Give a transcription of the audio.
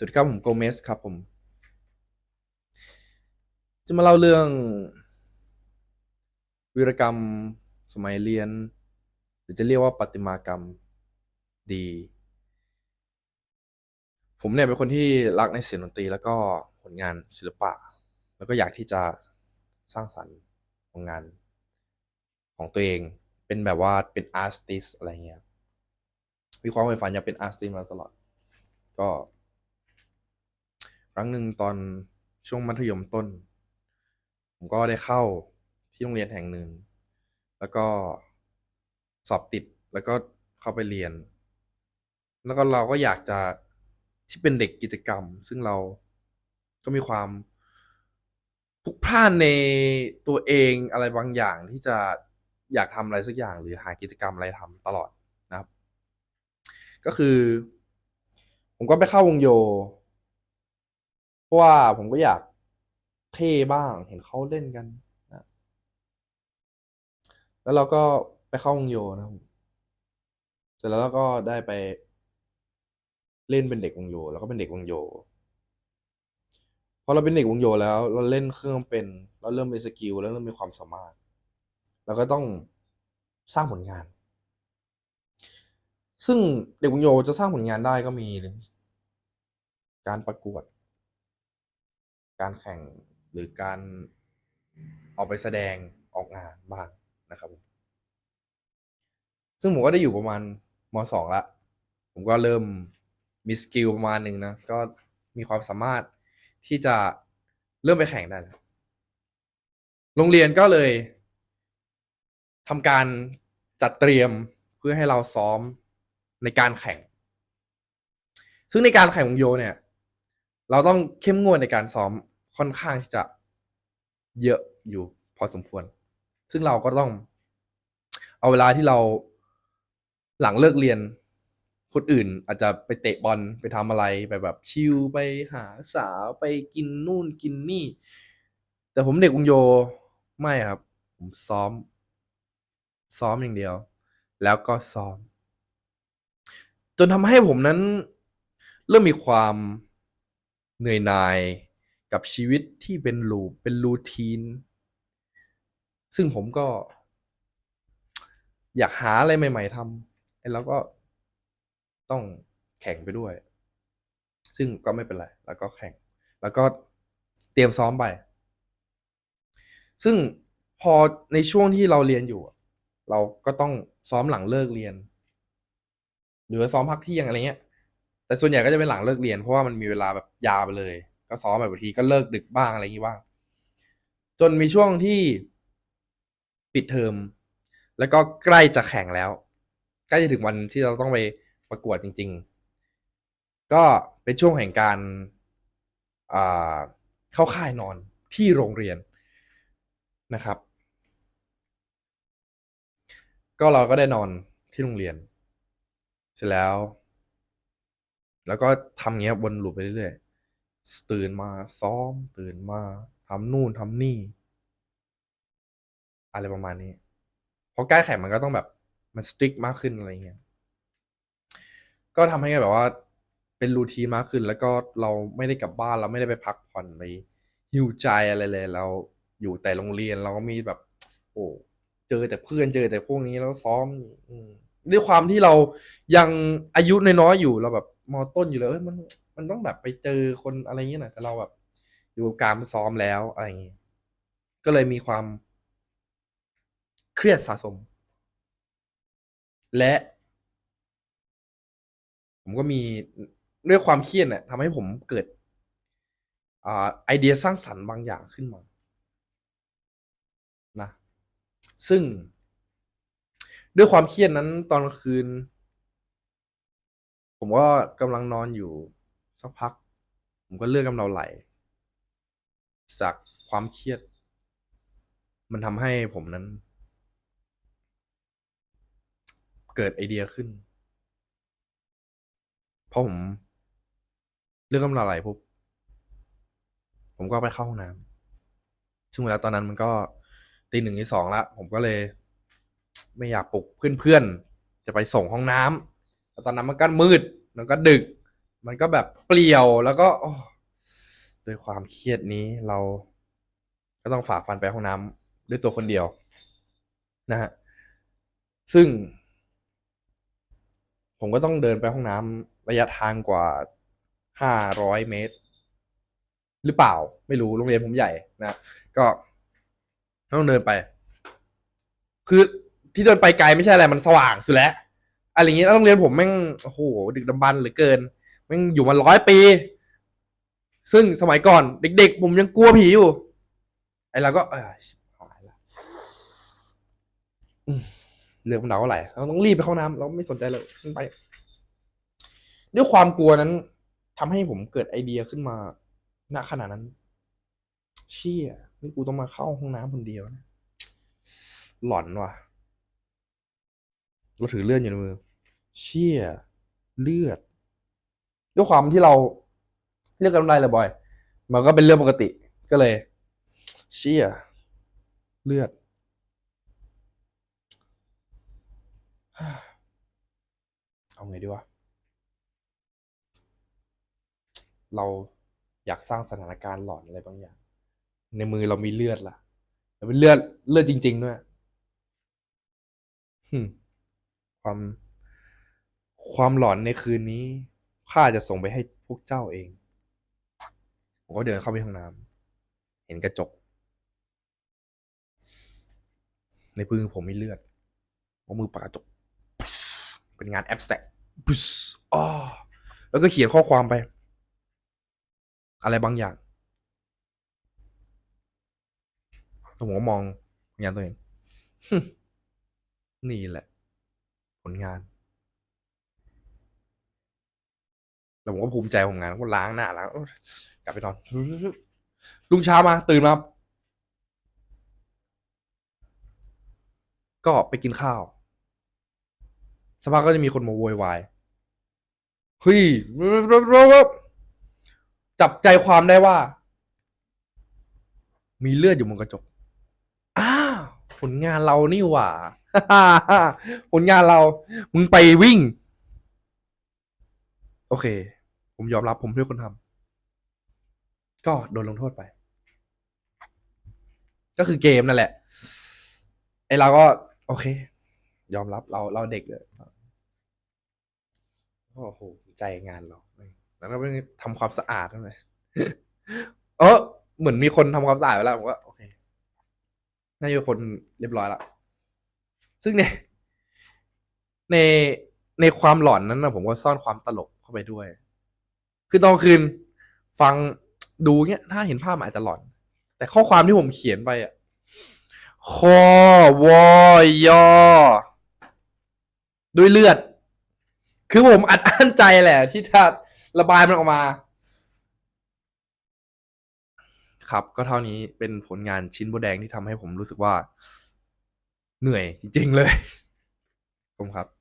สวัสดีครับผมโกเมสครับผม จะมาเล่าเรื่อง วีรกรรมสมัยเรียน หรือจะเรียกว่าประติมากรรมดี ผมเนี่ยเป็นคนที่รักในเสียงดนตรี แล้วก็ผลงานศิลปะ แล้วก็อยากที่จะสร้างสรรค์ผลงานของตัวเองเป็นแบบว่าเป็นอาร์ติสอะไรเงี้ยมีความใฝ่ฝันอยากเป็นอาร์ติสมาตลอด ก็ รั้งหนึ่งตอนช่วงมัธยมต้น ผมก็ได้เข้าที่โรงเรียนแห่งหนึ่ง แล้วก็สอบติดแล้วก็เข้าไปเรียน แล้วก็เราก็อยากจะที่เป็นเด็กกิจกรรม ซึ่งเราก็มีความพุกพล่านในตัวเองอะไรบางอย่างที่จะอยากทำอะไรสักอย่าง หรือหากิจกรรมอะไรทำตลอดนะครับ ก็คือ ผมก็ไปเข้าวงโย เพราะว่าผมก็อยากเท่บ้างเห็นเขาเล่นกันนะแล้วเราก็ไปเข้าวงโยนะครับผมเสร็จแล้วเราก็ได้ไปเล่นเป็นเด็กวงโย แล้วก็เป็นเด็กวงโยพอเราเป็นเด็กวงโยแล้ว เราเล่นเครื่องเป็น เราเริ่มมีสกิลแล้วเริ่มมีความสามารถเราก็ต้องสร้างผลงาน ซึ่งเด็กวงโยจะสร้างผลงานได้ก็มี การประกวด การแข่งหรือการออกไปแสดงออกงานบ้างนะครับผมซึ่งผมก็ได้อยู่ประมาณมสองละผมก็เริ่มมีสกิลประมาณหนึ่งนะ ก็มีความสามารถที่จะเริ่มไปแข่งได้ โรงเรียนก็เลยทำการจัดเตรียมเพื่อให้เราซ้อมในการแข่ง ซึ่งในการแข่งวงโยเนี่ย เราต้องเข้มงวดในการซ้อม ค่อนข้างที่จะเยอะอยู่พอสมควร ซึ่งเราก็ต้อง เอาเวลาที่เราหลังเลิกเรียน คนอื่นอาจจะไปเตะบอลไปทำอะไรไปแบบชิลไปหาสาวไปกินนู่นกินนี่ แต่ผมเด็กวงโยไม่ครับ ผมซ้อม ซ้อมอย่างเดียว แล้วก็ซ้อม จนทำให้ผมนั้น เริ่มมีความเหนื่อยหน่าย กับชีวิตที่เป็นลูปเป็นรูทีน ซึ่งผมก็ อยากหาอะไรใหม่ ๆทำแล้วก็ต้องแข่งไปด้วย ซึ่งก็ไม่เป็นไร แล้วก็แข่ง แล้วก็เตรียมซ้อมไป ซึ่งพอในช่วงที่เราเรียนอยู่ เราก็ต้องซ้อมหลังเลิกเรียน หรือซ้อมพักเที่ยงอะไรเงี้ย แต่ส่วนใหญ่ก็จะเป็นหลังเลิกเรียนเพราะว่ามันมีเวลาแบบยาวไปเลย ก็ซ้อมแบบบางทีก็เลิกดึกบ้างอะไรอย่างงี้บ้าง จนมีช่วงที่ปิดเทอมแล้วก็ใกล้จะแข่งแล้วใกล้จะถึงวันที่เราต้องไปประกวดจริง ๆ ก็เป็นช่วงแห่งการเข้าค่ายนอนที่โรงเรียนนะครับ ก็เราก็ได้นอนที่โรงเรียน เสร็จแล้ว แล้วก็ทำเงี้ยวนลูปไปเรื่อยๆ ตื่นมาซ้อม ตื่นมาทำนู่นทำนี่ อะไรประมาณนี้เพอใกล้แข่งมันก็ต้องแบบ มันสตริกมากขึ้นอะไรเงี้ยก็ทำให้แบบว่า เป็นรูทีมากขึ้น แล้วก็เราไม่ได้กลับบ้านเราไม่ได้ไปพักผ่อนไปฮิวใจอะไรเลย เราอยู่แต่โรงเรียนเราก็มีแบบ โอ้เจอแต่เพื่อนเจอแต่พวกนี้แล้วซ้อมอืมด้วยความที่เรายังอายุน้อยๆอยู่เราแบบมอต้นอยู่เลยเอ้ยมัน มันต้องแบบไปเจอคนอะไรเงี้ยหน่อยแต่เราแบบ อยู่กับการซ้อมแล้วอะไรอย่างงี้ก็เลยมีความเครียดสะสม และ ผมก็มีด้วยความเครียดเนี่ยทำให้ผมเกิดอ่าไอเดียสร้างสรรค์บางอย่างขึ้นมานะซึ่ง ด้วยความเครียดนั้นตอนกลางคืน ผมก็กำลังนอนอยู่ สักพัก ผมก็เลือดกำเดาไหล จากความเครียด มันทำให้ผมนั้น เกิดไอเดียขึ้นพอผมเลือดกำเดาไหลปุ๊บผมก็ไปเข้าห้องน้ำซึ่งเวลาตอนนั้นมันก็ตีหนึ่งตีสองละผมก็เลย ไม่อยากปลุกเพื่อนๆจะไปส่งห้องน้ำแล้วตอนนั้นมันก็มืดมันก็ดึก มันก็แบบเปลี่ยวแล้วก็ด้วยความเครียดนี้เราก็ต้องฝ่าฟันไปห้องน้ำด้วยตัวคนเดียว นะฮะซึ่ง ผมก็ต้องเดินไปห้องน้ำระยะทางกว่าห้าร้อยเมตร หรือเปล่า ไม่รู้โรงเรียนผมใหญ่นะก็ต้องเดินไป คือที่เดินไปไกลไม่ใช่อะไรมันสว่างสุดแล้วอะไรอย่างเงี้ยแล้วโรงเรียนผมแม่งโอ้โหดึกดำบรรพ์เหลือเกิน ม่งอยู่มาร้อยปี ซึ่งสมัยก่อน เด็ก ๆ ผมยังกลัวผีอยู่ ไอ้เราก็เออหายละอืมเรื่องมันหนาวไหลเราต้องรีบไปเข้าน้ำเราไม่สนใจเลยขึ้นไป ด้วยความกลัวนั้นทำให้ผมเกิดไอเดียขึ้นมาณขณะนั้น เชี่ยนี่กูต้องมาเข้าห้องน้ำคนเดียวนะหลอนว่ะเราถือเลื่อดอยู่ในมือ เชี่ยเลือด ด้วยความที่เราเลือดกันได้เลยบ่อย มันก็เป็นเรื่องปกติก็เลย เชี่ยเลือดเอาไงดีวะ เราอยากสร้างสถานการณ์หลอนอะไรบางอย่าง ในมือเรามีเลือดล่ะแต่เป็นเลือดเลือดจริง ๆ ด้วยความความหลอนในคืนนี้ ข้าจะส่งไปให้พวกเจ้าเอง ผมก็เดินเข้าไปห้องน้ำเห็นกระจก ในมือผมมีเลือดเอามือปากกระจก เป็นงานแอบสแต็กปุ๊สอ้อแล้วก็เขียนข้อความไป อะไรบางอย่างแล้วผมก็มองงานตัวเอง นี่แหละ ผลงาน แล้วผมก็ภูมิใจผมงานก็ล้างหน้าล้างกลับไปนอนลุงเช้ามา ตื่นมา ก็ไปกินข้าวสักพักก็จะมีคนมาโวยวายเฮ้ยจับใจความได้ว่า มีเลือดอยู่บนกระจกอ้าวผลงานเรานี่หว่าผลงานเรา มึงไปวิ่ง โอเค ผมยอมรับผมเป็นคนทำก็โดนลงโทษไป ก็คือเกมนั่นแหละไอเราก็ โอเค ยอมรับเราเราเด็กเลยโอ้โหใจงานเราแล้วก็ไปทำความสะอาดนั่นเลยเออเหมือนมีคนทำความสะอาดไปแล้วผมก็โอเคน่าจะคนเรียบร้อยละซึ่งในในในความหลอนนั้นนะผมก็ซ่อนความตลกเข้าไปด้วย คือตอนคืน ฟังดูเนี้ย ถ้าเห็นภาพมันอาจจะหลอน แต่ข้อความที่ผมเขียนไปอะคอวอยอด้วยเลือด คือผมอัดอั้นใจแหละ ที่จะระบายมันออกมา ครับ ก็เท่านี้เป็นผลงานชิ้นโบแดงที่ทำให้ผมรู้สึกว่า เหนื่อยจริง ๆ เลยขอบคุณครับ